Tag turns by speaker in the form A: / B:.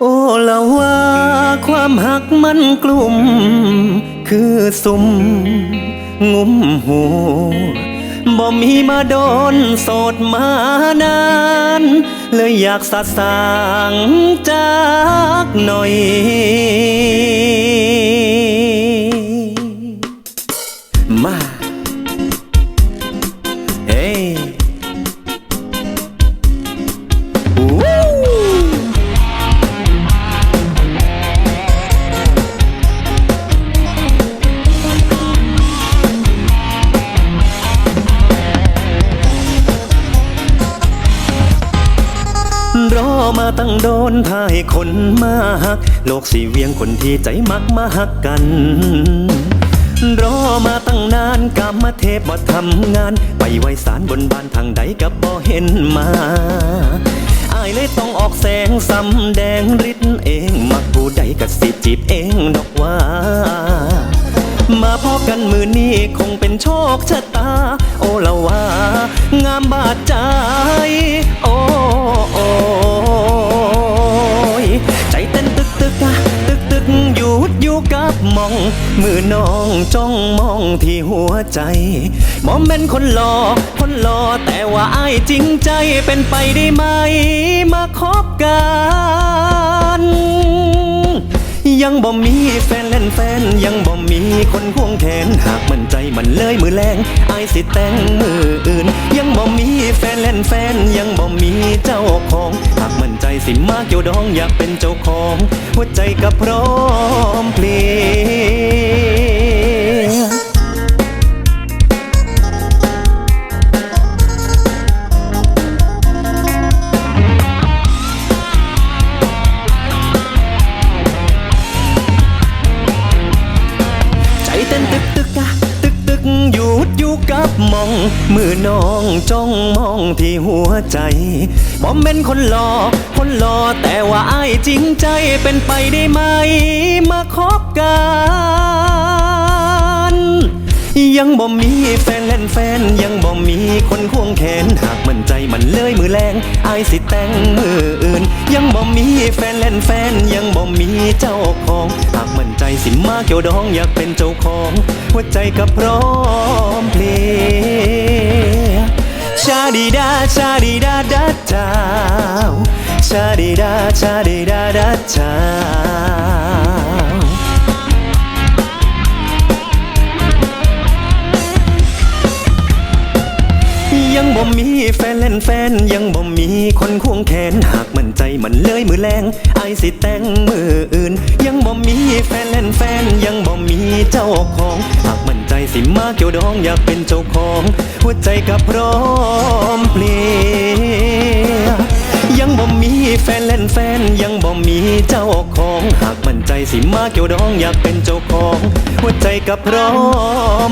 A: โอ้ละว่าความหักมันกลุ่ม คือสุ่มงุมหูบ่มีมาโดนโสดมานาน เลยอยากสะสางจากหน่อย รอมาตั้งโดนทายคนมาหัก โลกสีเวียงคนที่ใจมักมาหักกัน รอมาตั้งนานกรรมเทพบ่ทำงาน ไปไว้สารบนบานทางใดกับบ่เห็นมาอายเลยต้องออกแสงสำแดงฤทธิ์เอง มักผู้ใดก็สิจีบเองดอก อยู่กับมอง มือน้องจ้องมองที่หัวใจมอมเป็นคนหล่อคนหล่อแต่ว่าอายจริงใจเป็นไปได้ไหม มาคบกัน ยังบ่มีแฟนเล่นแฟน ยังบ่มีคนควงแขน หากมันใจมันเลยมือแรงอายสิแต่งมืออื่น ยังบ่มีแฟนเล่นแฟน ยังบ่มีเจ้าของ หากมันใจสิมาเกี่ยวดองอยากเป็นเจ้าของ หัวใจก็พร้อมเพลีย มองมือน้องจ้องมองที่หัวใจบอมเป็นคนหล่อคนหลอแต่ว่าอายจริงใจเป็นไปได้ไหม มาคบกัน ยังบ่มีแฟนเล่นแฟน ยังบ่มีคนควงแขน หากมันใจมันเลยมือแรงอายสิแต่งมืออื่น ยังบ่มีแฟนเล่นแฟน ยังบ่มีเจ้าของ หากมันใจสิมาเกี่ยวดองอยากเป็นเจ้าของ หัวใจก็พร้อมเพลงชาดีดาชาดีดาดาดาวชาดีดาชาดีดาดาดาว บ่มีแฟนเล่นแฟนยังบ่มีคนควงแขนหากมันใจมันเลยมือแรงไอสิแต่งมืออื่น ยังบ่มีแฟนเล่นแฟนยังบ่มีเจ้าของหากมันใจสิมาเกี่ยวดองอยากเป็นเจ้าของหัวใจก็พร้อมเพลียยังบ่มีแฟนเล่นแฟนยังบ่มีเจ้าของหากมันใจสิมาเกี่ยวดองอยากเป็นเจ้าของหัวใจก็พร้อม